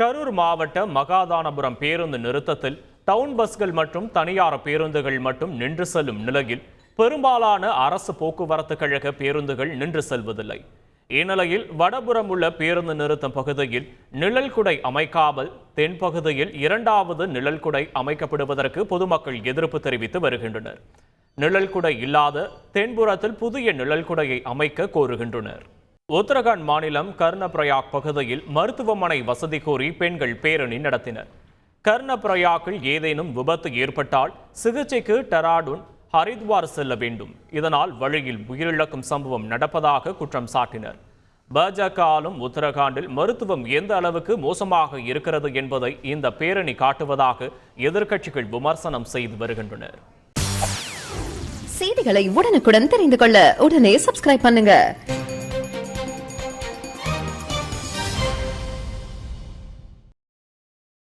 கரூர் மாவட்ட மகாதானபுரம் பேருந்து நிறுத்தத்தில் டவுன் பஸ்கள் மற்றும் தனியார் பேருந்துகள் மட்டும் நின்று செல்லும் நிலையில் பெரும்பாலான அரசு போக்குவரத்து கழக பேருந்துகள் நின்று செல்வதில்லை. இந்நிலையில் வடபுறம் உள்ள பேருந்து நிறுத்தம் பகுதியில் நிழல் குடை அமைக்காமல் தென்பகுதியில் இரண்டாவது நிழல் குடை அமைக்கப்படுவதற்கு பொதுமக்கள் எதிர்ப்பு தெரிவித்து வருகின்றனர். நிழல் குடை இல்லாத தென்புறத்தில் புதிய நிழல் குடையை அமைக்க கோருகின்றனர். உத்தரகாண்ட் மாநிலம் கர்ணபிரயாக் பகுதியில் மருத்துவமனை வசதி கோரி பெண்கள் பேரணி நடத்தினர். கர்ணபிரயாக்கில் ஏதேனும் விபத்து ஏற்பட்டால் சிகிச்சைக்கு டெராடூன் ஹரித்வார் செல்ல வேண்டும். இதனால் வழியில் உயிரிழக்கும் சம்பவம் நடப்பதாக குற்றம் சாட்டினர். பாஜக ஆளும் உத்தரகாண்டில் மருத்துவம் எந்த அளவுக்கு மோசமாக இருக்கிறது என்பதை இந்த பேரணி காட்டுவதாக எதிர்க்கட்சிகள் விமர்சனம் செய்து வருகின்றனர். செய்திகளை உடனுக்குடன் தெரிந்து கொள்ள உடனே சப்ஸ்கிரைப் பண்ணுங்க.